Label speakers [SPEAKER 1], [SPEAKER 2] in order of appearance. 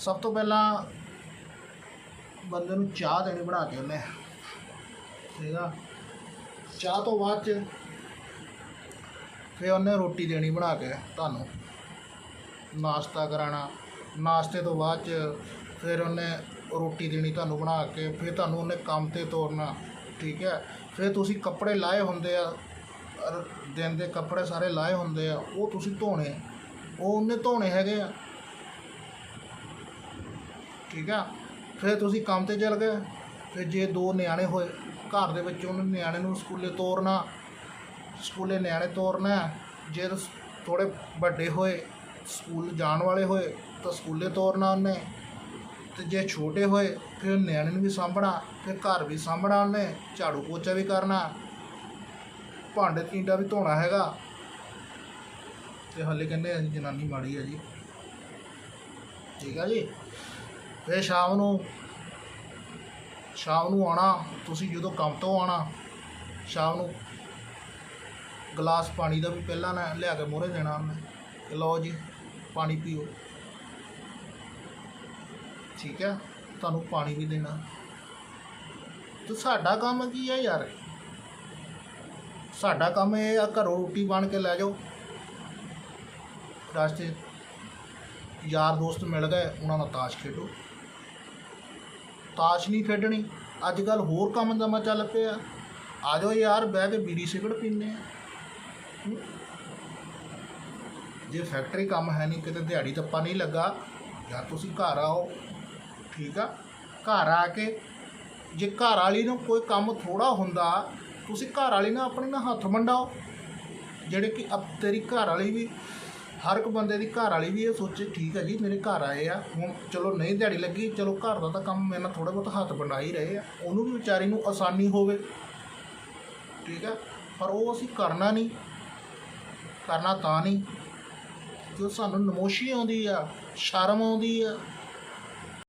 [SPEAKER 1] ਸਭ ਤੋਂ ਪਹਿਲਾਂ ਬੰਦੇ ਨੂੰ ਚਾਹ ਦੇਣੀ ਬਣਾ ਕੇ ਉਹਨੇ ਠੀਕ ਆ? ਚਾਹ ਤੋਂ ਬਾਅਦ ਚ ਫਿਰ ਉਹਨੇ ਰੋਟੀ ਦੇਣੀ ਬਣਾ ਕੇ ਤੁਹਾਨੂੰ। ਨਾਸ਼ਤਾ ਕਰਾਣਾ ਨਾਸ਼ਤੇ ਤੋਂ ਬਾਅਦ ਚ ਫਿਰ ਉਹਨੇ ਰੋਟੀ ਦੇਣੀ ਤੁਹਾਨੂੰ ਬਣਾ ਕੇ, ਫਿਰ ਤੁਹਾਨੂੰ ਉਹਨੇ ਕੰਮ ਤੇ ਤੋਰਨਾ। ਠੀਕ ਹੈ ਫਿਰ ਤੁਸੀਂ ਕੱਪੜੇ ਲਾਏ ਹੁੰਦੇ ਆ। ਦਿਨ ਦੇ ਕੱਪੜੇ ਸਾਰੇ ਲਾਏ ਹੁੰਦੇ ਆ। ਉਹ ਤੁਸੀਂ ਧੋਣੇ। ਉਹ ਉਹਨੇ ਧੋਣੇ ਹੈਗੇ ਆ। ਠੀਕ ਆ? ਫਿਰ ਤੁਸੀਂ ਕੰਮ ਤੇ ਚਲ ਗਏ। ਫਿਰ ਜੇ ਦੋ ਨਿਆਣੇ ਹੋਏ, ਘਰ ਦੇ ਵਿੱਚ ਉਹਨੂੰ ਨਿਆਣੇ ਨੂੰ ਸਕੂਲੇ ਤੋਰਨਾ, ਸਕੂਲੇ ਨਿਆਣੇ ਤੋਰਨਾ ਜੇ ਥੋੜੇ ਵੱਡੇ ਹੋਏ, ਸਕੂਲ ਜਾਣ ਵਾਲੇ ਹੋਏ, ਤਾਂ ਸਕੂਲੇ ਤੋਰਨਾ ਉਹਨੇ। ਤੇ ਜੇ ਛੋਟੇ ਹੋਏ, ਫਿਰ ਨਿਆਣੇ ਨੂੰ ਵੀ ਸਾਂਭਣਾ, ਫਿਰ ਘਰ ਵੀ ਸਾਂਭਣਾ ਉਹਨੇ। ਝਾੜੂ ਪੋਚਾ ਵੀ ਕਰਨਾ। ਭਾਂਡੇ ਟੀਂਡਾ ਵੀ ਧੋਣਾ ਹੈਗਾ। ਤੇ ਹਲੇ ਕਹਿੰਦੇ ਅਸੀਂ ਜਨਾਨੀ ਮਾੜੀ ਆ ਜੀ। ਠੀਕ ਆ ਜੀ? ਫਿਰ ਸ਼ਾਮ ਨੂੰ ਸ਼ਾਮ ਨੂੰ ਆਉਣਾ, ਤੁਸੀਂ ਜਦੋਂ ਕੰਮ ਤੋਂ ਆਉਣਾ, ਸ਼ਾਮ ਨੂੰ ਗਲਾਸ ਪਾਣੀ ਦਾ ਵੀ ਪਹਿਲਾਂ ਨਾ ਲਿਆ ਕੇ ਮੋਹਰੇ ਦੇਣਾ ਉਹਨੇ ਲਓ ਜੀ, ਪਾਣੀ ਪੀਓ। ਠੀਕ ਹੈ, ਤੁਹਾਨੂੰ ਪਾਣੀ ਵੀ ਦੇਣਾ। ਤੇ ਸਾਡਾ ਕੰਮ ਕੀ ਹੈ ਯਾਰ? ਸਾਡਾ ਕੰਮ ਇਹ ਆ, ਘਰੋਂ ਰੋਟੀ ਬਣ ਕੇ ਲੈ ਜਾਓ। ਰਾਸਤੇ ਯਾਰ ਦੋਸਤ ਮਿਲ ਗਏ, ਉਹਨਾਂ ਨਾਲ ਤਾਸ਼ ਖੇਡੋ। ਤਾਸ਼ ਨਹੀਂ ਖੇਡਣੀ। ਅੱਜ ਕੱਲ ਹੋਰ ਕੰਮ ਦਾ ਮਾ ਚੱਲ ਪਿਆ। ਆ ਜਾਓ ਯਾਰ, ਬਹਿ ਕੇ ਬੀੜੀ ਸਿਗਰਟ ਪੀਂਦੇ ਆ। ਜੇ ਫੈਕਟਰੀ ਕੰਮ ਹੈ ਨਹੀਂ, ਕਿਤੇ ਦਿਹਾੜੀ ਤੱਪਾ ਨਹੀਂ ਲੱਗਾ, ਜਾਂ ਤੁਸੀਂ ਘਰ ਆਓ, ਠੀਕ ਆ? ਘਰ ਆ ਕੇ, ਜੇ ਘਰ ਵਾਲੀ ਨੂੰ ਕੋਈ ਕੰਮ ਥੋੜਾ ਹੁੰਦਾ, ਤੁਸੀਂ ਘਰ ਵਾਲੀ ਨਾਲ ਆਪਣੇ ਨਾਲ ਹੱਥ ਵੰਡਾਓ। ਜਿਹੜੇ ਕਿ ਅਬ ਤੇਰੀ ਘਰ ਵਾਲੀ ਵੀ ਹਰ ਇੱਕ ਬੰਦੇ ਦੀ ਘਰ ਵਾਲੀ ਵੀ ਇਹ ਸੋਚੇ, ਠੀਕ ਹੈ ਜੀ, ਮੇਰੇ ਘਰ ਆਏ ਆ, ਹੁਣ ਚਲੋ ਨਹੀਂ ਦਿਹਾੜੀ ਲੱਗੀ, ਚਲੋ ਘਰ ਦਾ ਤਾਂ ਕੰਮ ਮੇਰੇ ਨਾਲ ਥੋੜਾ ਬਹੁਤ ਹੱਥ ਵੰਡਾ ਹੀ ਰਹੇ ਆ, ਉਹਨੂੰ ਵੀ ਵਿਚਾਰੀ ਨੂੰ ਆਸਾਨੀ ਹੋਵੇ। ਠੀਕ ਹੈ ਪਰ ਉਹ ਅਸੀਂ ਕਰਨਾ ਨਹੀਂ, ਕਰਨਾ ਤਾਂ ਨਹੀਂ। ਕਿ ਸਾਨੂੰ ਨਮੋਸ਼ੀ ਆਉਂਦੀ ਆ, ਸ਼ਰਮ ਆਉਂਦੀ ਆ